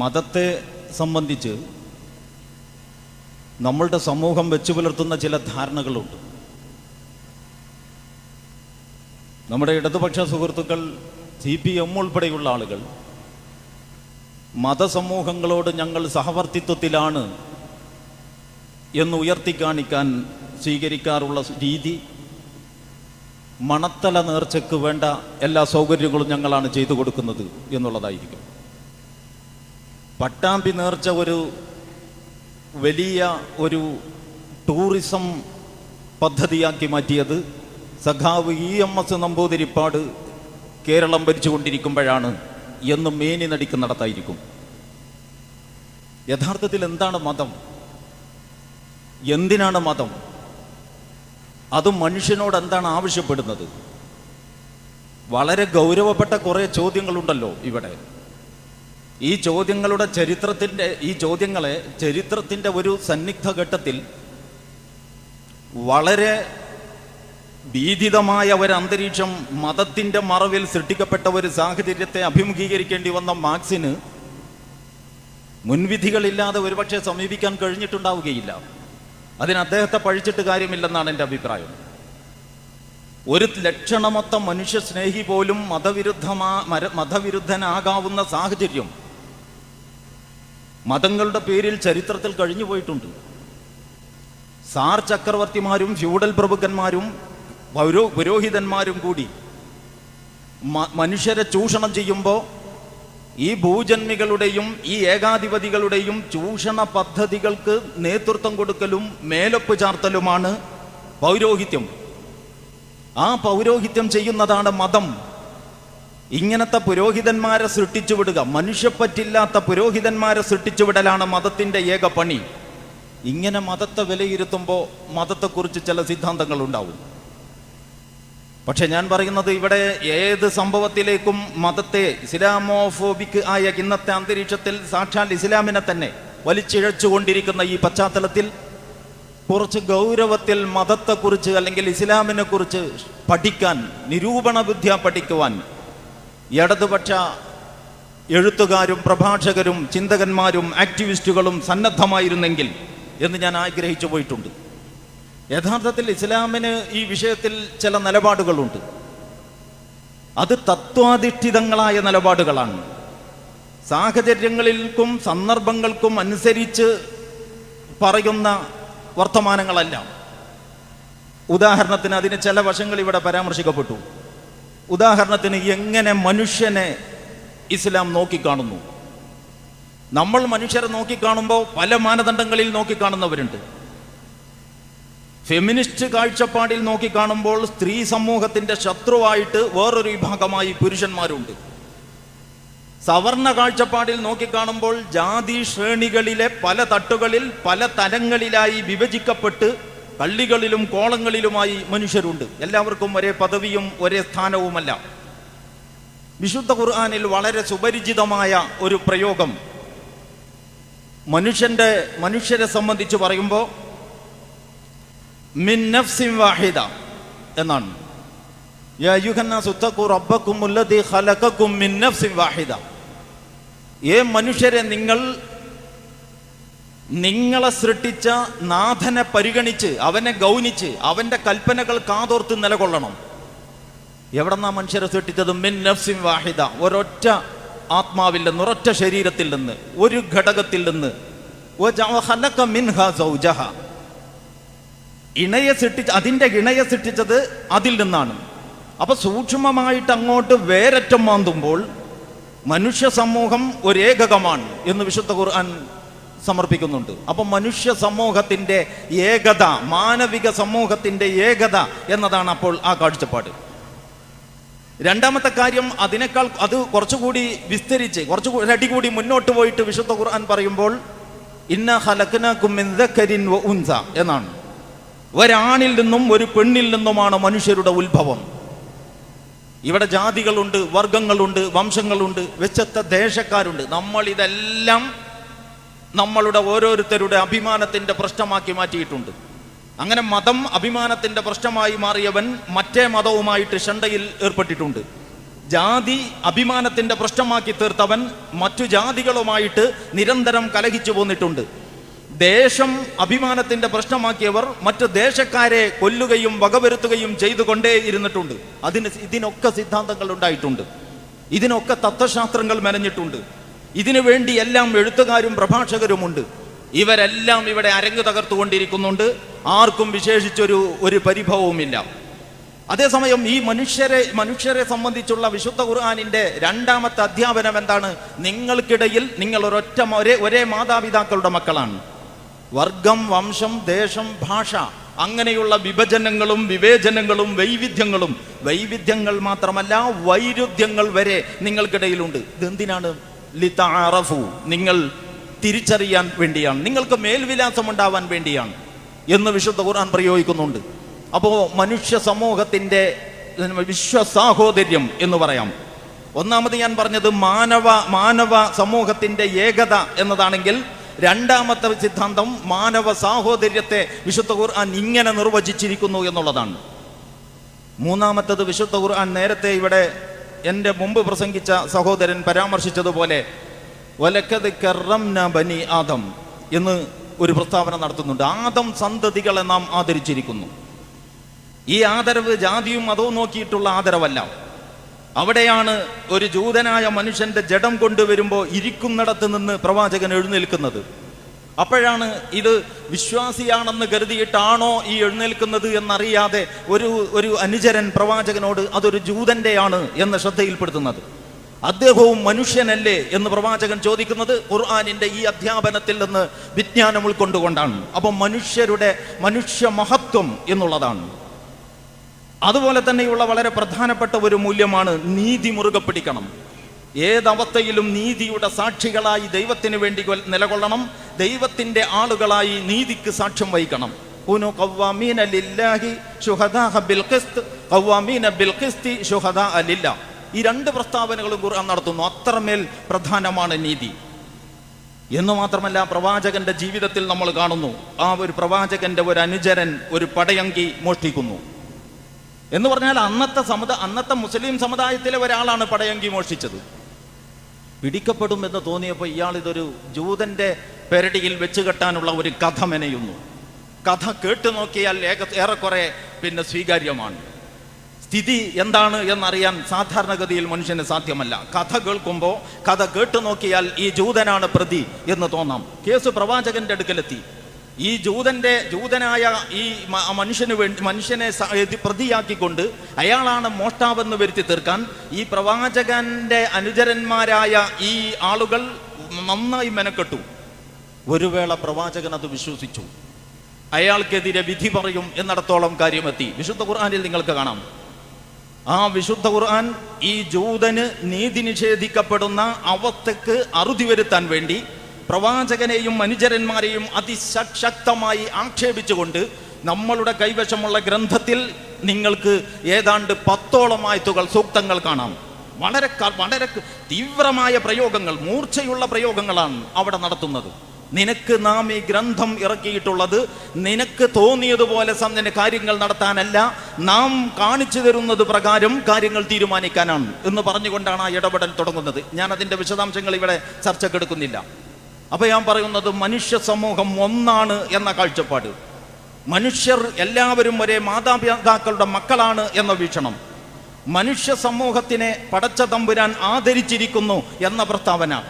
മതത്തെ സംബന്ധിച്ച് നമ്മളുടെ സമൂഹം വെച്ചു പുലർത്തുന്ന ചില ധാരണകളുണ്ട്. നമ്മുടെ ഇടതുപക്ഷ സുഹൃത്തുക്കൾ സി പി എം ഉൾപ്പെടെയുള്ള ആളുകൾ മതസമൂഹങ്ങളോട് ഞങ്ങൾ സഹവർത്തിത്വത്തിലാണ് എന്ന് ഉയർത്തിക്കാണിക്കാൻ സ്വീകരിക്കാറുള്ള രീതി മണത്തല നേർച്ചയ്ക്ക് വേണ്ട എല്ലാ സൗകര്യങ്ങളും ഞങ്ങളാണ് ചെയ്തു കൊടുക്കുന്നത് എന്നുള്ളതായിരിക്കും. പട്ടാമ്പി നേർച്ച ഒരു വലിയ ഒരു ടൂറിസം പദ്ധതിയാക്കി മാറ്റിയത് സഖാവ് E M S Namboodiripad Keralam ഭരിച്ചുകൊണ്ടിരിക്കുമ്പോഴാണ് എന്ന് മേനി നടിക്കുന്നിടത്തായിരിക്കും യഥാർത്ഥത്തിൽ എന്താണ് മതം? എന്തിനാണ് മതം? അത് മനുഷ്യനോട് എന്താണ് ആവശ്യപ്പെടുന്നത്? വളരെ ഗൗരവപ്പെട്ട കുറേ ചോദ്യങ്ങളുണ്ടല്ലോ ഇവിടെ. ഈ ചോദ്യങ്ങളുടെ ചരിത്രത്തിന്റെ ഈ ചോദ്യങ്ങളെ ചരിത്രത്തിന്റെ ഒരു സന്നിഗ്ധ ഘട്ടത്തിൽ വളരെ ഭീതിതമായ ഒരു അന്തരീക്ഷം മതത്തിന്റെ മറവിൽ സൃഷ്ടിക്കപ്പെട്ട ഒരു സാഹചര്യത്തെ അഭിമുഖീകരിക്കേണ്ടി വന്ന മാർക്സിന് മുൻവിധികളില്ലാതെ ഒരുപക്ഷെ സമീപിക്കാൻ കഴിഞ്ഞിട്ടുണ്ടാവുകയില്ല. അതിന് അദ്ദേഹത്തെ പഴിച്ചിട്ട് കാര്യമില്ലെന്നാണ് എന്റെ അഭിപ്രായം. ഒരു ലക്ഷണമൊത്ത മനുഷ്യ സ്നേഹി പോലും മതവിരുദ്ധമാ മതവിരുദ്ധനാകാവുന്ന സാഹചര്യം മതങ്ങളുടെ പേരിൽ ചരിത്രത്തിൽ കഴിഞ്ഞു പോയിട്ടുണ്ട്. സാർ ചക്രവർത്തിമാരും ഫ്യൂഡൽ പ്രഭുക്കന്മാരും പൗരോ പുരോഹിതന്മാരും കൂടി മനുഷ്യരെ ചൂഷണം ചെയ്യുമ്പോൾ ഈ ഭൂജന്മികളുടെയും ഈ ഏകാധിപതികളുടെയും ചൂഷണ പദ്ധതികൾക്ക് നേതൃത്വം കൊടുക്കലും മേലൊപ്പ് ചാർത്തലുമാണ് പൗരോഹിത്യം. ആ പൗരോഹിത്യം ചെയ്യുന്നതാണ് മതം. ഇങ്ങനത്തെ പുരോഹിതന്മാരെ സൃഷ്ടിച്ചുവിടുക മനുഷ്യപ്പറ്റില്ലാത്ത പുരോഹിതന്മാരെ സൃഷ്ടിച്ചുവിടലാണ് മതത്തിന്റെ ഏക പണി. ഇങ്ങനെ മതത്തെ വിലയിരുത്തുമ്പോൾ മതത്തെക്കുറിച്ച് ചില സിദ്ധാന്തങ്ങൾ ഉണ്ടാവും പക്ഷെ ഞാൻ പറയുന്നത് ഇവിടെ ഏത് സംഭവത്തിലേക്കും മതത്തെ ഇസ്ലാമോഫോബിക് ആയ ഇന്നത്തെ അന്തരീക്ഷത്തിൽ സാക്ഷാൽ ഇസ്ലാമിനെ തന്നെ വലിച്ചിഴച്ചുകൊണ്ടിരിക്കുന്ന ഈ പശ്ചാത്തലത്തിൽ കുറച്ച് ഗൗരവത്തിൽ മതത്തെക്കുറിച്ച് അല്ലെങ്കിൽ ഇസ്ലാമിനെക്കുറിച്ച് പഠിക്കാൻ നിരൂപണ വിദ്യ പഠിക്കുവാൻ ഇടതുപക്ഷ എഴുത്തുകാരും പ്രഭാഷകരും ചിന്തകന്മാരും ആക്ടിവിസ്റ്റുകളും സന്നദ്ധമായിരുന്നെങ്കിൽ എന്ന് ഞാൻ ആഗ്രഹിച്ചു പോയിട്ടുണ്ട്. യഥാർത്ഥത്തിൽ ഇസ്ലാമിന് ഈ വിഷയത്തിൽ ചില നിലപാടുകളുണ്ട്. അത് തത്വാധിഷ്ഠിതങ്ങളായ നിലപാടുകളാണ്. സാഹചര്യങ്ങളിൽക്കും സന്ദർഭങ്ങൾക്കും അനുസരിച്ച് പറയുന്ന വർത്തമാനങ്ങളല്ല. ഉദാഹരണത്തിന് അതിന് ചില വശങ്ങൾ ഇവിടെ പരാമർശിക്കപ്പെട്ടു. ഉദാഹരണത്തിന് എങ്ങനെ മനുഷ്യനെ ഇസ്ലാം നോക്കിക്കാണുന്നു? നമ്മൾ മനുഷ്യരെ നോക്കിക്കാണുമ്പോൾ പല മാനദണ്ഡങ്ങളിൽ നോക്കിക്കാണുന്നവരുണ്ട്. ഫെമിനിസ്റ്റ് കാഴ്ചപ്പാടിൽ നോക്കിക്കാണുമ്പോൾ സ്ത്രീ സമൂഹത്തിന്റെ ശത്രുവായിട്ട് വേറൊരു വിഭാഗമായി പുരുഷന്മാരുണ്ട്. സവർണ കാഴ്ചപ്പാടിൽ നോക്കിക്കാണുമ്പോൾ ജാതി ശ്രേണികളിലെ പല തട്ടുകളിൽ പല തലങ്ങളിലായി വിഭജിക്കപ്പെട്ട് പള്ളികളിലും കോളങ്ങളിലുമായി മനുഷ്യരുണ്ട്. എല്ലാവർക്കും ഒരേ പദവിയും ഒരേ സ്ഥാനവുമല്ല. വിശുദ്ധ ഖുർആാനിൽ വളരെ സുപരിചിതമായ ഒരു പ്രയോഗം. മനുഷ്യന്റെ മനുഷ്യരെ സംബന്ധിച്ച് പറയുമ്പോൾ മിൻ വാഹിദ എന്നാണ്. ഏ മനുഷ്യരെ നിങ്ങൾ നിങ്ങളെ സൃഷ്ടിച്ച നാഥനെ പരിഗണിച്ച് അവനെ ഗൗനിച്ച് അവന്റെ കൽപ്പനകൾ കാതോർത്ത് നിലകൊള്ളണം. എവിടെന്നാ മനുഷ്യരെ സൃഷ്ടിച്ചത്? മിൻ നഫ്സിം വാഹിദ. ഒരൊറ്റ ആത്മാവിൽ നിന്ന് ഒരൊറ്റ ശരീരത്തിൽ നിന്ന് ഒരു ഘടകത്തിൽ നിന്ന്. ഇണയെ സൃഷ്ടിച്ച അതിന്റെ ഇണയെ സൃഷ്ടിച്ചത് അതിൽ നിന്നാണ്. അപ്പൊ സൂക്ഷ്മമായിട്ട് അങ്ങോട്ട് വേരറ്റം മാന്തുമ്പോൾ മനുഷ്യ സമൂഹം ഒരേകകമാണ് എന്ന് വിശുദ്ധ ഖുർആൻ സമർപ്പിക്കുന്നുണ്ട്. അപ്പം മനുഷ്യ സമൂഹത്തിന്റെ ഏകത മാനവിക സമൂഹത്തിന്റെ ഏകത എന്നതാണ് അപ്പോൾ ആ കാഴ്ചപ്പാട്. രണ്ടാമത്തെ കാര്യം അതിനേക്കാൾ അത് കുറച്ചുകൂടി വിസ്തരിച്ച് കുറച്ചു അടി കൂടി മുന്നോട്ട് പോയിട്ട് വിശുദ്ധ ഖുർആൻ പറയുമ്പോൾ ഇന്ന ഹലക്കന ഉൻസ എന്നാണ്. ഒരാണിൽ നിന്നും ഒരു പെണ്ണിൽ നിന്നുമാണ് മനുഷ്യരുടെ ഉത്ഭവം. ഇവിടെ ജാതികളുണ്ട് വർഗങ്ങളുണ്ട് വംശങ്ങളുണ്ട് വെച്ചത്തെ ദേശക്കാരുണ്ട്. നമ്മൾ ഇതെല്ലാം നമ്മളുടെ ഓരോരുത്തരുടെ അഭിമാനത്തിന്റെ പ്രശ്നമാക്കി മാറ്റിയിട്ടുണ്ട്. അങ്ങനെ മതം അഭിമാനത്തിന്റെ പ്രശ്നമായി മാറിയവൻ മറ്റേ മതവുമായിട്ട് ഷണ്ടയിൽ ഏർപ്പെട്ടിട്ടുണ്ട്. ജാതി അഭിമാനത്തിന്റെ പ്രശ്നമാക്കി തീർത്തവൻ മറ്റു ജാതികളുമായിട്ട് നിരന്തരം കലഹിച്ചു പോന്നിട്ടുണ്ട്. ദേശം അഭിമാനത്തിന്റെ പ്രശ്നമാക്കിയവർ മറ്റു ദേശക്കാരെ കൊല്ലുകയും വകവരുത്തുകയും ചെയ്തുകൊണ്ടേ ഇരുന്നിട്ടുണ്ട്. അതിന് ഇതിനൊക്കെ സിദ്ധാന്തങ്ങൾ ഉണ്ടായിട്ടുണ്ട് ഇതിനൊക്കെ തത്വശാസ്ത്രങ്ങൾ മെനഞ്ഞിട്ടുണ്ട്. ഇതിനു വേണ്ടി എല്ലാം എഴുത്തുകാരും പ്രഭാഷകരുമുണ്ട്. ഇവരെല്ലാം ഇവിടെ അരങ്ങ് തകർത്തുകൊണ്ടിരിക്കുന്നുണ്ട്. ആർക്കും വിശേഷിച്ചൊരു ഒരു പരിഭവവുമില്ല. അതേസമയം ഈ മനുഷ്യരെ മനുഷ്യരെ സംബന്ധിച്ചുള്ള വിശുദ്ധ ഖുർആാനിന്റെ രണ്ടാമത്തെ അധ്യാപനം എന്താണ്? നിങ്ങൾക്കിടയിൽ നിങ്ങൾ ഒരൊറ്റ ഒരേ ഒരേ മാതാപിതാക്കളുടെ മക്കളാണ്. വർഗം വംശം ദേശം ഭാഷ അങ്ങനെയുള്ള വിഭജനങ്ങളും വിവേചനങ്ങളും വൈവിധ്യങ്ങളും. വൈവിധ്യങ്ങൾ മാത്രമല്ല വൈരുദ്ധ്യങ്ങൾ വരെ നിങ്ങൾക്കിടയിലുണ്ട്. ഇതെന്തിനാണ്? ലിതാറഫു നിങ്ങൾ തിരിച്ചറിയാൻ വേണ്ടിയാണ്. നിങ്ങൾക്ക് മേൽവിലാസം ഉണ്ടാവാൻ വേണ്ടിയാണ് എന്ന് വിശുദ്ധ ഖുർആൻ പ്രയോഗിക്കുന്നുണ്ട്. അപ്പോൾ മനുഷ്യ സമൂഹത്തിന്റെ വിശ്വസാഹോദര്യം എന്ന് പറയാം. ഒന്നാമത് ഞാൻ പറഞ്ഞത് മാനവ മാനവ സമൂഹത്തിന്റെ ഏകത എന്നതാണെങ്കിൽ രണ്ടാമത്തെ സിദ്ധാന്തം മാനവ സാഹോദര്യത്തെ വിശുദ്ധ ഖുർആൻ ഇങ്ങനെ നിർവചിച്ചിരിക്കുന്നു എന്നുള്ളതാണ്. മൂന്നാമത്തത് വിശുദ്ധ ഖുർആൻ നേരത്തെ ഇവിടെ എന്റെ മുമ്പ് പ്രസംഗിച്ച സഹോദരൻ പരാമർശിച്ചതുപോലെ വലക്കത് കറംന ബനി ആദം എന്ന് ഒരു പ്രസ്താവന നടത്തുന്നുണ്ട്. ആദം സന്തതികളെ നാം ആദരിച്ചിരിക്കുന്നു. ഈ ആദരവ് ജാതിയും മതവും നോക്കിയിട്ടുള്ള ആദരവല്ല. അവിടെയാണ് ഒരു ജൂതനായ മനുഷ്യന്റെ ജഡം കൊണ്ടുവരുമ്പോൾ ഇരിക്കുന്നിടത്ത് നിന്ന് പ്രവാചകൻ എഴുന്നേൽക്കുന്നത്. അപ്പോഴാണ് ഇത് വിശ്വാസിയാണെന്ന് കരുതിയിട്ടാണോ ഈ എഴുന്നേൽക്കുന്നത് എന്നറിയാതെ ഒരു ഒരു അനുചരൻ പ്രവാചകനോട് അതൊരു ജൂതന്റെയാണ് എന്ന് ശ്രദ്ധയിൽപ്പെടുത്തുന്നത്. അദ്ദേഹവും മനുഷ്യനല്ലേ എന്ന് പ്രവാചകൻ ചോദിക്കുന്നത് ഖുർആാനിന്റെ ഈ അധ്യാപനത്തിൽ നിന്ന് വിജ്ഞാനം ഉൾക്കൊണ്ടുകൊണ്ടാണ്. അപ്പം മനുഷ്യരുടെ മനുഷ്യ മഹത്വം എന്നുള്ളതാണ്. അതുപോലെ തന്നെയുള്ള വളരെ പ്രധാനപ്പെട്ട ഒരു മൂല്യമാണ് നീതി മുറുകെ പിടിക്കണം. ഏതവസ്ഥയിലും നീതിയുടെ സാക്ഷികളായി ദൈവത്തിന് വേണ്ടി നിലകൊള്ളണം. ദൈവത്തിന്റെ ആളുകളായി നീതിക്ക് സാക്ഷ്യം വഹിക്കണം. ഈ രണ്ട് പ്രസ്താവനകളും ഖുർആൻ നടത്തുന്നു. അത്രമേൽ പ്രധാനമാണ് നീതി. എന്ന് മാത്രമല്ല പ്രവാചകന്റെ ജീവിതത്തിൽ നമ്മൾ കാണുന്നു. ആ ഒരു പ്രവാചകന്റെ ഒരു അനുചരൻ ഒരു പടയങ്കി മോഷ്ടിക്കുന്നു. എന്ന് പറഞ്ഞാൽ അന്നത്തെ സമുദ അന്നത്തെ മുസ്ലിം സമുദായത്തിലെ ഒരാളാണ് പടയങ്കി മോഷ്ടിച്ചത്. പിടിക്കപ്പെടും എന്ന് തോന്നിയപ്പോൾ ഇയാൾ ഇതൊരു ജൂതന്റെ പെരടിയിൽ വെച്ച് കെട്ടാനുള്ള ഒരു കഥ മെനയുന്നു. കഥ കേട്ടു നോക്കിയാൽ ഏക ഏറെക്കുറെ പിന്നെ സ്വീകാര്യമാണ്. സ്ഥിതി എന്താണ് എന്നറിയാൻ സാധാരണഗതിയിൽ മനുഷ്യന് സാധ്യമല്ല. കഥ കേൾക്കുമ്പോൾ കഥ കേട്ടു നോക്കിയാൽ ഈ ജൂതനാണ് പ്രതി എന്ന് തോന്നാം. കേസ് പ്രവാചകന്റെ അടുക്കലെത്തി. ഈ ജൂതന്റെ ജൂതനായ ഈ മനുഷ്യന് വേണ്ടി മനുഷ്യനെ പ്രതിയാക്കിക്കൊണ്ട് അയാളാണ് മോഷ്ടാവെന്ന് വരുത്തി തീർക്കാൻ ഈ പ്രവാചകന്റെ അനുചരന്മാരായ ഈ ആളുകൾ നന്നായി മെനക്കെട്ടു. ഒരു വേള പ്രവാചകൻ അത് വിശ്വസിച്ചു. അയാൾക്കെതിരെ വിധി പറയും എന്നിടത്തോളം കാര്യമെത്തി. വിശുദ്ധ ഖുർആാനിൽ നിങ്ങൾക്ക് കാണാം. ആ വിശുദ്ധ ഖുർആൻ ഈ ജൂതന് നീതി നിഷേധിക്കപ്പെടുന്ന അവസ്ഥക്ക് അറുതി വരുത്താൻ വേണ്ടി പ്രവാചകനെയും അനുചരന്മാരെയും അതിശക്തമായി ആക്ഷേപിച്ചുകൊണ്ട് നമ്മളുടെ കൈവശമുള്ള ഗ്രന്ഥത്തിൽ നിങ്ങൾക്ക് ഏതാണ്ട് പത്തോളം ആയത്തുകൾ സൂക്തങ്ങൾ കാണാം. വളരെ വളരെ തീവ്രമായ പ്രയോഗങ്ങൾ മൂർച്ചയുള്ള പ്രയോഗങ്ങളാണ് അവിടെ നടത്തുന്നത്. നിനക്ക് നാം ഈ ഗ്രന്ഥം ഇറക്കിയിട്ടുള്ളത് നിനക്ക് തോന്നിയതുപോലെ സന്ധന കാര്യങ്ങൾ നടത്താനല്ല നാം കാണിച്ചു തരുന്നത് പ്രകാരം കാര്യങ്ങൾ തീരുമാനിക്കാനാണ് എന്ന് പറഞ്ഞുകൊണ്ടാണ് ആ ഇടപെടൽ തുടങ്ങുന്നത്. ഞാൻ അതിന്റെ വിശദാംശങ്ങൾ ഇവിടെ ചർച്ചക്കെടുക്കുന്നില്ല അപ്പൊ ഞാൻ പറയുന്നത് മനുഷ്യ സമൂഹം ഒന്നാണ് എന്ന കാഴ്ചപ്പാട്. മനുഷ്യർ എല്ലാവരും ഒരേ മാതാപിതാക്കളുടെ മക്കളാണ് എന്ന വീക്ഷണം. മനുഷ്യ സമൂഹത്തിനെ പടച്ച തമ്പുരാൻ ആദരിച്ചിരിക്കുന്നു എന്ന പ്രസ്താവന.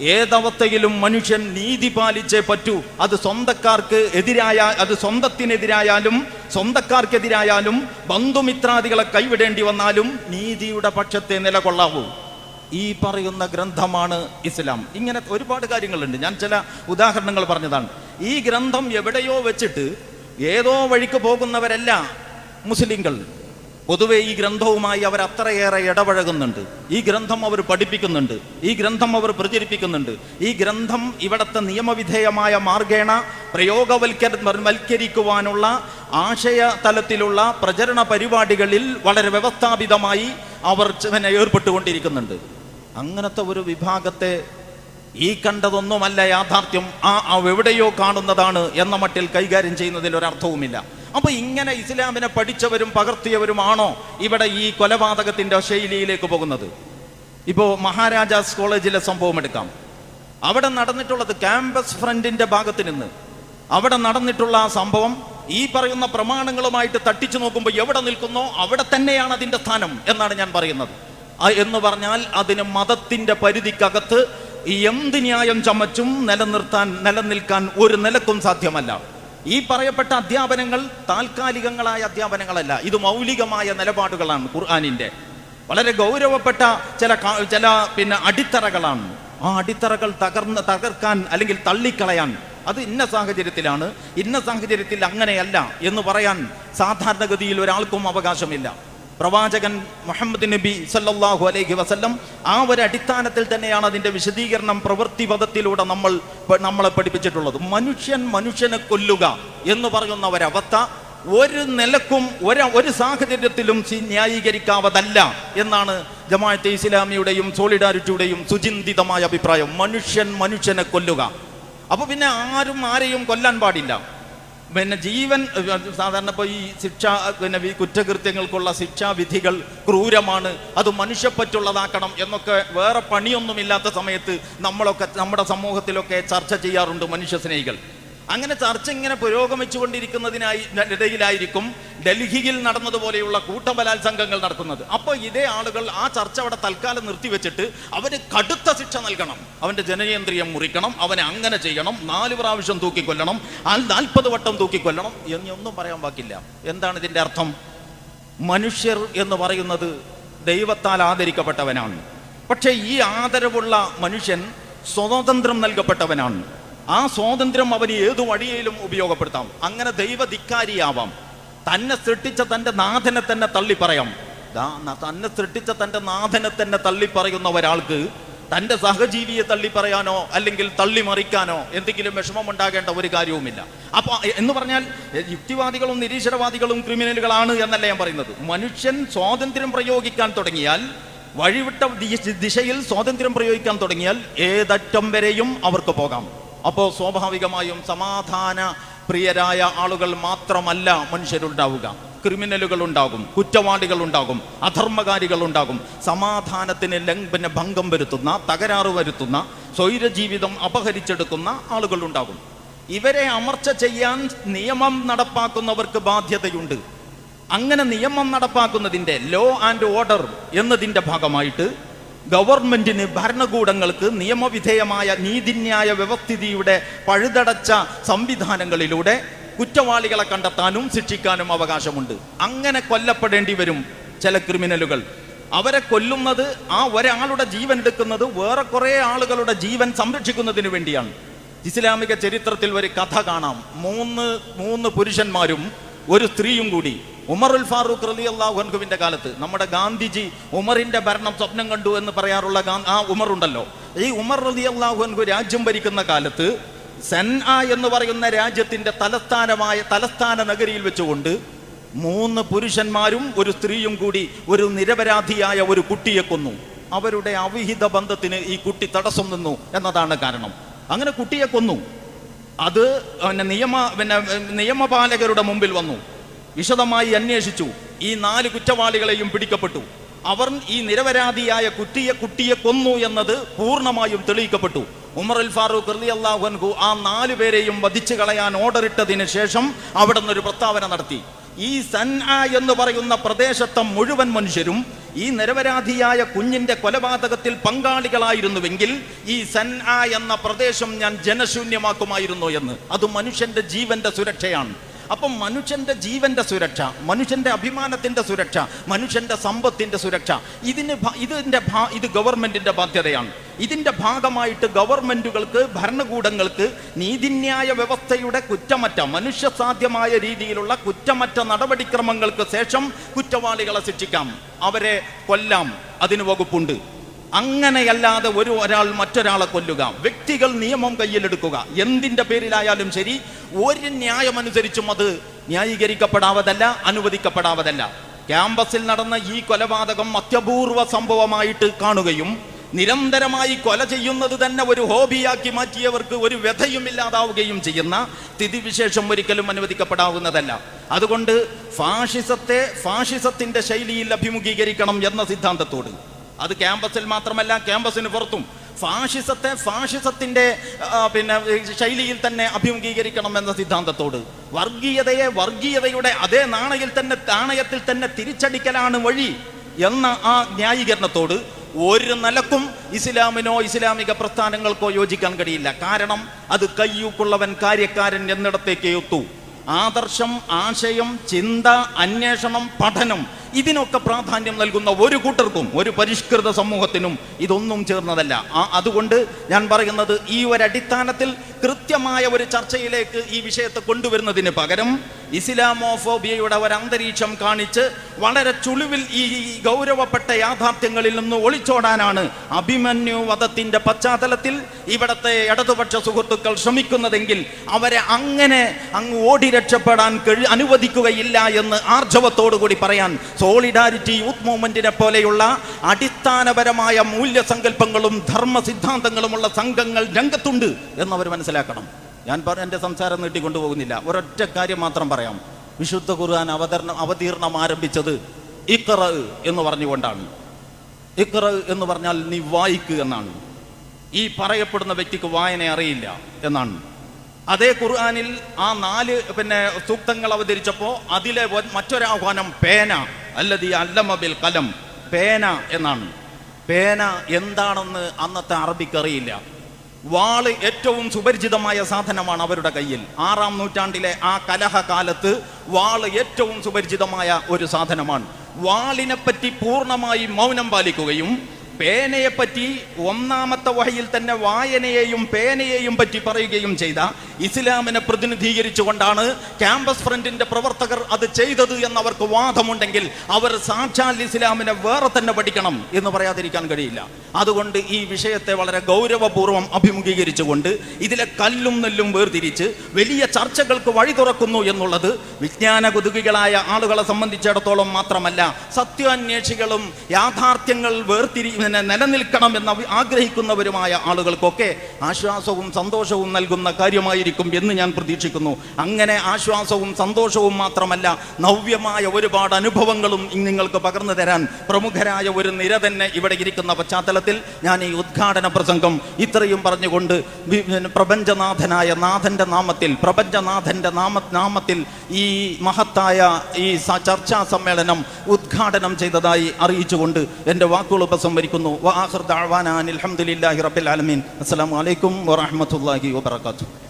ഏതവസ്ഥയിലും മനുഷ്യൻ നീതി പാലിച്ചേ പറ്റൂ. അത് സ്വന്തക്കാർക്ക് എതിരായ അത് സ്വന്തത്തിനെതിരായാലും സ്വന്തക്കാർക്കെതിരായാലും ബന്ധുമിത്രാദികളെ കൈവിടേണ്ടി വന്നാലും നീതിയുടെ പക്ഷത്തെ നിലകൊള്ളാവൂ. ഈ പറയുന്ന ഗ്രന്ഥമാണ് ഇസ്ലാം. ഇങ്ങനെ ഒരുപാട് കാര്യങ്ങളുണ്ട്. ഞാൻ ചില ഉദാഹരണങ്ങൾ പറഞ്ഞതാണ്. ഈ ഗ്രന്ഥം എവിടെയോ വെച്ചിട്ട് ഏതോ വഴിക്ക് പോകുന്നവരല്ല മുസ്ലിങ്ങൾ. പൊതുവെ ഈ ഗ്രന്ഥവുമായി അവർ അത്രയേറെ ഇടപഴകുന്നുണ്ട്. ഈ ഗ്രന്ഥം അവർ പഠിപ്പിക്കുന്നുണ്ട്. ഈ ഗ്രന്ഥം അവർ പ്രചരിപ്പിക്കുന്നുണ്ട്. ഈ ഗ്രന്ഥം ഇവിടുത്തെ നിയമവിധേയമായ മാർഗേണ പ്രയോഗവൽക്കരിക്കുവാനുള്ള ആശയ തലത്തിലുള്ള പ്രചരണ പരിപാടികളിൽ വളരെ വ്യവസ്ഥാപിതമായി അവർ ഏർപ്പെട്ടുകൊണ്ടിരിക്കുന്നുണ്ട്. അങ്ങനത്തെ ഒരു വിഭാഗത്തെ ഈ കണ്ടതൊന്നുമല്ല യാഥാർത്ഥ്യം. ആ എവിടെയോ കാണുന്നതാണ് എന്ന മട്ടിൽ കൈകാര്യം ചെയ്യുന്നതിൽ ഒരർത്ഥവുമില്ല. അപ്പൊ ഇങ്ങനെ ഇസ്ലാമിനെ പഠിച്ചവരും പകർത്തിയവരുമാണോ ഇവിടെ ഈ കൊലപാതകത്തിന്റെ ശൈലിയിലേക്ക് പോകുന്നത്? ഇപ്പോ മഹാരാജാസ് കോളേജിലെ സംഭവം എടുക്കാം. അവിടെ നടന്നിട്ടുള്ളത് ക്യാമ്പസ് ഫ്രണ്ടിന്റെ ഭാഗത്ത് നിന്ന്. അവിടെ നടന്നിട്ടുള്ള ആ സംഭവം ഈ പറയുന്ന പ്രമാണങ്ങളുമായിട്ട് തട്ടിച്ചു നോക്കുമ്പോൾ എവിടെ നിൽക്കുന്നോ അവിടെ തന്നെയാണ് അതിന്റെ സ്ഥാനം എന്നാണ് ഞാൻ പറയുന്നത്. എന്ന് പറഞ്ഞാൽ അതിന് മതത്തിന്റെ പരിധിക്കകത്ത് എന്ത് ന്യായം ചമച്ചും നിലനിർത്താൻ നിലനിൽക്കാൻ ഒരു നിലക്കും സാധ്യമല്ല. ഈ പറയപ്പെട്ട അധ്യാപനങ്ങൾ താൽക്കാലികങ്ങളായ അധ്യാപനങ്ങളല്ല. ഇത് മൗലികമായ നിലപാടുകളാണ് ഖുർആാനിന്റെ വളരെ ഗൗരവപ്പെട്ട ചില ചില പിന്നെ അടിത്തറകളാണ്. ആ അടിത്തറകൾ തകർന്ന് തകർക്കാൻ അല്ലെങ്കിൽ തള്ളിക്കളയാൻ. അത് ഇന്ന സാഹചര്യത്തിലാണ് ഇന്ന സാഹചര്യത്തിൽ അങ്ങനെയല്ല എന്ന് പറയാൻ സാധാരണഗതിയിൽ ഒരാൾക്കും അവകാശമില്ല. പ്രവാചകൻ മുഹമ്മദ് നബി സല്ലാഹു അലൈഹി വസല്ലം ആ ഒരു അടിസ്ഥാനത്തിൽ തന്നെയാണ് അതിന്റെ വിശദീകരണം പ്രവൃത്തി പദത്തിലൂടെ നമ്മൾ നമ്മളെ പഠിപ്പിച്ചിട്ടുള്ളത്. മനുഷ്യൻ മനുഷ്യനെ കൊല്ലുക എന്ന് പറയുന്ന ഒരവസ്ഥ ഒരു നിലക്കും ഒരു ഒരു സാഹചര്യത്തിലും ന്യായീകരിക്കാവതല്ല എന്നാണ് ജമാഅത്തെ ഇസ്ലാമിയുടെയും സോളിഡാരിറ്റിയുടെയും സുചിന്തിതമായ അഭിപ്രായം. മനുഷ്യൻ മനുഷ്യനെ കൊല്ലുക. അപ്പോൾ പിന്നെ ആരും ആരെയും കൊല്ലാൻ പാടില്ല. പിന്നെ ജീവൻ സാധാരണ ഇപ്പോൾ ഈ ശിക്ഷ പിന്നെ ഈ കുറ്റകൃത്യങ്ങൾക്കുള്ള ശിക്ഷാവിധികൾ ക്രൂരമാണ്. അത് മനുഷ്യപ്പറ്റുള്ളതാക്കണം എന്നൊക്കെ വേറെ പണിയൊന്നുമില്ലാത്ത സമയത്ത് നമ്മളൊക്കെ നമ്മുടെ സമൂഹത്തിലൊക്കെ ചർച്ച ചെയ്യാറുണ്ട് മനുഷ്യ സ്നേഹികൾ അങ്ങനെ ചർച്ച ഇങ്ങനെ പുരോഗമിച്ചുകൊണ്ടിരിക്കുന്നതിനായി ഇടയിലായിരിക്കും ഡൽഹിയിൽ നടന്നതുപോലെയുള്ള കൂട്ടബലാത്സംഗങ്ങൾ നടക്കുന്നത്. അപ്പോൾ ഇതേ ആളുകൾ ആ ചർച്ച അവിടെ തൽക്കാലം നിർത്തിവെച്ചിട്ട് അവന് കടുത്ത ശിക്ഷ നൽകണം. അവന്റെ ജനനേന്ദ്രിയം മുറിക്കണം അവനെ അങ്ങനെ ചെയ്യണം നാല് പ്രാവശ്യം തൂക്കിക്കൊല്ലണം നാൽപ്പത് വട്ടം തൂക്കിക്കൊല്ലണം എന്നൊന്നും പറയാൻ ബാക്കില്ല എന്താണ് ഇതിന്റെ അർത്ഥം? മനുഷ്യർ എന്ന് പറയുന്നത് ദൈവത്താൽ ആദരിക്കപ്പെട്ടവനാണ്. പക്ഷേ ഈ ആദരവുള്ള മനുഷ്യൻ സ്വതന്ത്രം നൽകപ്പെട്ടവനാണ്. ആ സ്വാതന്ത്ര്യം അവന് ഏതു വഴിയിലും ഉപയോഗപ്പെടുത്താം. അങ്ങനെ ദൈവധിക്കാരിയാവാം. തന്നെ സൃഷ്ടിച്ച തന്റെ നാഥനെ തന്നെ തള്ളി പറയാം ദാ, തന്നെ സൃഷ്ടിച്ച തന്റെ നാഥനെ തന്നെ തള്ളി പറയുന്ന ഒരാൾക്ക് തന്റെ സഹജീവിയെ തള്ളി പറയാനോ അല്ലെങ്കിൽ തള്ളി മറിക്കാനോ എന്തെങ്കിലും വിഷമം ഉണ്ടാകേണ്ട ഒരു കാര്യവുമില്ല. അപ്പൊ എന്ന് പറഞ്ഞാൽ യുക്തിവാദികളും നിരീശ്വരവാദികളും ക്രിമിനലുകളാണ് എന്നല്ല ഞാൻ പറയുന്നത്. മനുഷ്യൻ സ്വാതന്ത്ര്യം പ്രയോഗിക്കാൻ തുടങ്ങിയാൽ വഴിവിട്ട ദിശയിൽ സ്വാതന്ത്ര്യം പ്രയോഗിക്കാൻ തുടങ്ങിയാൽ ഏതറ്റം വരെയും അവർക്ക് പോകാം. അപ്പോൾ സ്വാഭാവികമായും സമാധാന പ്രിയരായ ആളുകൾ മാത്രമല്ല മനുഷ്യരുണ്ടാവുക. ക്രിമിനലുകൾ ഉണ്ടാകും കുറ്റവാളികൾ ഉണ്ടാകും അധർമ്മകാരികൾ ഉണ്ടാകും സമാധാനത്തിന് ലംഘന ഭംഗം വരുത്തുന്ന തകരാറ് വരുത്തുന്ന സ്വൈരജീവിതം അപഹരിച്ചെടുക്കുന്ന ആളുകൾ ഉണ്ടാകും ഇവരെ അമർച്ച ചെയ്യാൻ നിയമം നടപ്പാക്കുന്നവർക്ക് ബാധ്യതയുണ്ട്. അങ്ങനെ നിയമം നടപ്പാക്കുന്നതിന്റെ ലോ ആൻഡ് ഓർഡർ എന്നതിന്റെ ഭാഗമായിട്ട് ഗവൺമെന്റിന് ഭരണകൂടങ്ങൾക്ക് നിയമവിധേയമായ നീതിന്യായ വ്യവസ്ഥിതിയുടെ പഴുതടച്ച സംവിധാനങ്ങളിലൂടെ കുറ്റവാളികളെ കണ്ടെത്താനും ശിക്ഷിക്കാനും അവകാശമുണ്ട്. അങ്ങനെ കൊല്ലപ്പെടേണ്ടി വരും ചില ക്രിമിനലുകൾ. അവരെ കൊല്ലുന്നത് ആ ഒരാളുടെ ജീവൻ എടുക്കുന്നത് വേറെ കുറെ ആളുകളുടെ ജീവൻ സംരക്ഷിക്കുന്നതിന് വേണ്ടിയാണ്. ഇസ്ലാമിക ചരിത്രത്തിൽ ഒരു കഥ കാണാം. മൂന്ന് മൂന്ന് പുരുഷന്മാരും ഒരു സ്ത്രീയും കൂടി. ഉമറുൽ ഫാറൂഖ് റലി അള്ളാഹുൻഖുവിന്റെ കാലത്ത് നമ്മുടെ ഗാന്ധിജി ഉമറിന്റെ ഭരണം സ്വപ്നം കണ്ടു എന്ന് പറയാറുള്ള ആ ഉമർ ഉണ്ടല്ലോ. ഈ ഉമർ റലി അള്ളാഹുൻഖു രാജ്യം ഭരിക്കുന്ന കാലത്ത് സെൻആ എന്ന് പറയുന്ന രാജ്യത്തിന്റെ തലസ്ഥാനമായ തലസ്ഥാന നഗരിയിൽ വെച്ചുകൊണ്ട് മൂന്ന് പുരുഷന്മാരും ഒരു സ്ത്രീയും കൂടി ഒരു നിരപരാധിയായ ഒരു കുട്ടിയെ കൊന്നു. അവരുടെ അവിഹിത ബന്ധത്തിന് ഈ കുട്ടി തടസ്സം നിന്നു എന്നതാണ് കാരണം. അങ്ങനെ കുട്ടിയെ കൊന്നു. അത് പിന്നെ നിയമ പിന്നെ നിയമപാലകരുടെ മുമ്പിൽ വന്നു. വിശദമായി അന്വേഷിച്ചു. ഈ നാല് കുറ്റവാളികളെയും പിടിക്കപ്പെട്ടു. അവർ ഈ നിരപരാധിയായ കുട്ടിയെ കുട്ടിയെ കൊന്നു എന്നത് പൂർണമായും തെളിയിക്കപ്പെട്ടു. ഉമർ അൽ ഫാറൂഖ് അലി അൻഹു ആ നാലു പേരെയും വധിച്ചു കളയാൻ ഓർഡർ ഇട്ടതിന് ശേഷം അവിടെ നിന്നൊരു പ്രസ്താവന നടത്തി. ഈ സൻആ എന്ന് പറയുന്ന പ്രദേശത്തെ മുഴുവൻ മനുഷ്യരും ഈ നിരപരാധിയായ കുഞ്ഞിന്റെ കൊലപാതകത്തിൽ പങ്കാളികളായിരുന്നുവെങ്കിൽ ഈ സൻആ എന്ന പ്രദേശം ഞാൻ ജനശൂന്യമാക്കുമായിരുന്നു എന്ന്. അത് മനുഷ്യന്റെ ജീവന്റെ സുരക്ഷയാണ്. അപ്പം മനുഷ്യന്റെ ജീവന്റെ സുരക്ഷ മനുഷ്യന്റെ അഭിമാനത്തിന്റെ സുരക്ഷ മനുഷ്യന്റെ സമ്പത്തിന്റെ സുരക്ഷ ഇതിന് ഇതിന്റെ ഇത് ഗവൺമെന്റിന്റെ ബാധ്യതയാണ്. ഇതിന്റെ ഭാഗമായിട്ട് ഗവൺമെന്റുകൾക്ക് ഭരണകൂടങ്ങൾക്ക് നീതിന്യായ വ്യവസ്ഥയുടെ കുറ്റമറ്റ മനുഷ്യ സാധ്യമായ രീതിയിലുള്ള കുറ്റമറ്റ നടപടിക്രമങ്ങൾക്ക് ശേഷം കുറ്റവാളികളെ ശിക്ഷിക്കാം. അവരെ കൊല്ലാം. അതിന് വകുപ്പുണ്ട്. അങ്ങനെയല്ലാതെ ഒരു ഒരാൾ മറ്റൊരാളെ കൊല്ലുക. വ്യക്തികൾ നിയമം കയ്യിലെടുക്കുക. എന്തിന്റെ പേരിലായാലും ശരി ഒരു ന്യായമനുസരിച്ചും അത് ന്യായീകരിക്കപ്പെടാവതല്ല അനുവദിക്കപ്പെടാവതല്ല. ക്യാമ്പസിൽ നടന്ന ഈ കൊലപാതകം അത്യപൂർവ സംഭവമായിട്ട് കാണുകയും നിരന്തരമായി കൊല ചെയ്യുന്നത് തന്നെ ഒരു ഹോബിയാക്കി മാറ്റിയവർക്ക് ഒരു വ്യഥയും ഇല്ലാതാവുകയും ചെയ്യുന്ന സ്ഥിതിവിശേഷം ഒരിക്കലും അനുവദിക്കപ്പെടാവുന്നതല്ല. അതുകൊണ്ട് ഫാഷിസത്തെ ഫാഷിസത്തിന്റെ ശൈലിയിൽ അഭിമുഖീകരിക്കണം എന്ന സിദ്ധാന്തത്തോട്. അത് ക്യാമ്പസിൽ മാത്രമല്ല ക്യാമ്പസിന് പുറത്തും ഫാഷിസത്തെ ഫാഷിസത്തിന്റെ പിന്നെ ശൈലിയിൽ തന്നെ അഭിമുഖീകരിക്കണം എന്ന സിദ്ധാന്തത്തോട്. വർഗീയതയെ വർഗീയതയുടെ അതേ നാണയിൽ തന്നെ നാണയത്തിൽ തന്നെ തിരിച്ചടിക്കലാണ് വഴി എന്ന ആ ന്യായീകരണത്തോട് ഒരു നിലക്കും ഇസ്ലാമിനോ ഇസ്ലാമിക പ്രസ്ഥാനങ്ങൾക്കോ യോജിക്കാൻ കഴിയില്ല. കാരണം അത് കയ്യൂക്കുള്ളവൻ കാര്യക്കാരൻ എന്നിടത്തേക്ക് എത്തു. ആദർശം ആശയം ചിന്ത അന്വേഷണം പഠനം ഇതിനൊക്കെ പ്രാധാന്യം നൽകുന്ന ഒരു കൂട്ടർക്കും ഒരു പരിഷ്കൃത സമൂഹത്തിനും ഇതൊന്നും ചേർന്നതല്ല. അതുകൊണ്ട് ഞാൻ പറയുന്നത് ഈ ഒരു അടിസ്ഥാനത്തിൽ കൃത്യമായ ഒരു ചർച്ചയിലേക്ക് ഈ വിഷയത്തെ കൊണ്ടുവരുന്നതിന് പകരം ഇസ്ലാമോഫോബിയയുടെ ഒരു അന്തരീക്ഷം കാണിച്ച് വളരെ ചുളിവിൽ ഈ ഗൗരവപ്പെട്ട യാഥാർത്ഥ്യങ്ങളിൽ നിന്ന് ഒളിച്ചോടാനാണ് അഭിമന്യു വധത്തിന്റെ പശ്ചാത്തലത്തിൽ ഇവിടത്തെ ഇടതുപക്ഷ സുഹൃത്തുക്കൾ ശ്രമിക്കുന്നതെങ്കിൽ അവരെ അങ്ങനെ അങ്ങ് ഓടി രക്ഷപ്പെടാൻ കഴി അനുവദിക്കുകയില്ല എന്ന് ആർജവത്തോടുകൂടി പറയാൻ സോളിഡാരിറ്റി യൂത്ത് മൂവ്മെന്റിനെ പോലെയുള്ള അടിസ്ഥാനപരമായ മൂല്യസങ്കല്പങ്ങളും ധർമ്മ സിദ്ധാന്തങ്ങളുമുള്ള സംഘങ്ങൾ രംഗത്തുണ്ട് എന്നവർ മനസ്സിലാക്കണം. ഞാൻ പറഞ്ഞ എന്റെ സംസാരം നീട്ടിക്കൊണ്ടുപോകുന്നില്ല ഒരൊറ്റ കാര്യം മാത്രം പറയാം. വിശുദ്ധ ഖുർആൻ അവതരണം അവതീർണം ആരംഭിച്ചത് ഇക്റ എന്ന് പറഞ്ഞുകൊണ്ടാണ്. ഇക്റ എന്ന് പറഞ്ഞാൽ നീ വായിക്കുക എന്നാണ്. ഈ പറയപ്പെടുന്ന വ്യക്തിക്ക് വായന അറിയില്ല എന്നാണ്. അതേ ഖുർആാനിൽ ആ നാല് പിന്നെ സൂക്തങ്ങൾ അവതരിച്ചപ്പോൾ അതിലെ മറ്റൊരാഹ്വാനം പേന. അല്ലതി അല്ലമബിൽ കലം. പേന എന്നാണ്. പേന എന്താണെന്ന് അന്നത്തെ അറബിക്ക് അറിയില്ല വാൾ ഏറ്റവും സുപരിചിതമായ സാധനമാണ് അവരുടെ കയ്യിൽ. ആറാം നൂറ്റാണ്ടിലെ ആ കലഹ കാലത്ത് വാൾ ഏറ്റവും സുപരിചിതമായ ഒരു സാധനമാണ്. വാളിനെ പറ്റി പൂർണമായി മൗനം പാലിക്കുകയും പേനയെ പറ്റി ഒന്നാമത്തെ വഹയിൽ തന്നെ വായനയെയും പേനയെയും പറ്റി പറയുകയും ചെയ്ത ഇസ്ലാമിനെ പ്രതിനിധീകരിച്ചുകൊണ്ടാണ് ക്യാമ്പസ് ഫ്രണ്ടിന്റെ പ്രവർത്തകർ അത് ചെയ്തത് എന്നവർക്ക് വാദമുണ്ടെങ്കിൽ അവർ സാക്ഷാൽ ഇസ്ലാമിനെ വേറെ തന്നെ പഠിക്കണം എന്ന് പറയാതിരിക്കാൻ കഴിയില്ല. അതുകൊണ്ട് ഈ വിഷയത്തെ വളരെ ഗൗരവപൂർവം അഭിമുഖീകരിച്ചുകൊണ്ട് ഇതിലെ കല്ലും നെല്ലും വേർതിരിച്ച് വലിയ ചർച്ചകൾക്ക് വഴി തുറക്കുന്നു എന്നുള്ളത് വിജ്ഞാന കുതുകികളായ ആളുകളെ സംബന്ധിച്ചിടത്തോളം മാത്രമല്ല സത്യാന്വേഷികളും യാഥാർത്ഥ്യങ്ങൾ വേർതിരി പിന്നെ നിലനിൽക്കണം എന്ന് ആഗ്രഹിക്കുന്നവരുമായ ആളുകൾക്കൊക്കെ ആശ്വാസവും സന്തോഷവും നൽകുന്ന കാര്യമായിരിക്കും എന്ന് ഞാൻ പ്രതീക്ഷിക്കുന്നു. അങ്ങനെ ആശ്വാസവും സന്തോഷവും മാത്രമല്ല നവ്യമായ ഒരുപാട് അനുഭവങ്ങളും നിങ്ങൾക്ക് പകർന്നു തരാൻ പ്രമുഖരായ ഒരു നിര തന്നെ ഇവിടെ ഇരിക്കുന്ന പശ്ചാത്തലത്തിൽ ഞാൻ ഈ ഉദ്ഘാടന പ്രസംഗം ഇത്രയും പറഞ്ഞുകൊണ്ട് പ്രപഞ്ചനാഥനായ നാഥന്റെ നാമത്തിൽ പ്രപഞ്ചനാഥന്റെ നാമ നാമത്തിൽ ഈ മഹത്തായ ഈ ചർച്ചാ സമ്മേളനം ഉദ്ഘാടനം ചെയ്തതായി അറിയിച്ചുകൊണ്ട് എന്റെ വാക്കുകൾ ഉപസംഹരിക്കുന്നു. അനിൽ ഹംദുലില്ലാഹി റബ്ബിൽ ആലമീൻ. അസ്സലാമു അലൈക്കും വറഹ്മത്തുള്ളാഹി വബറകാതുഹു.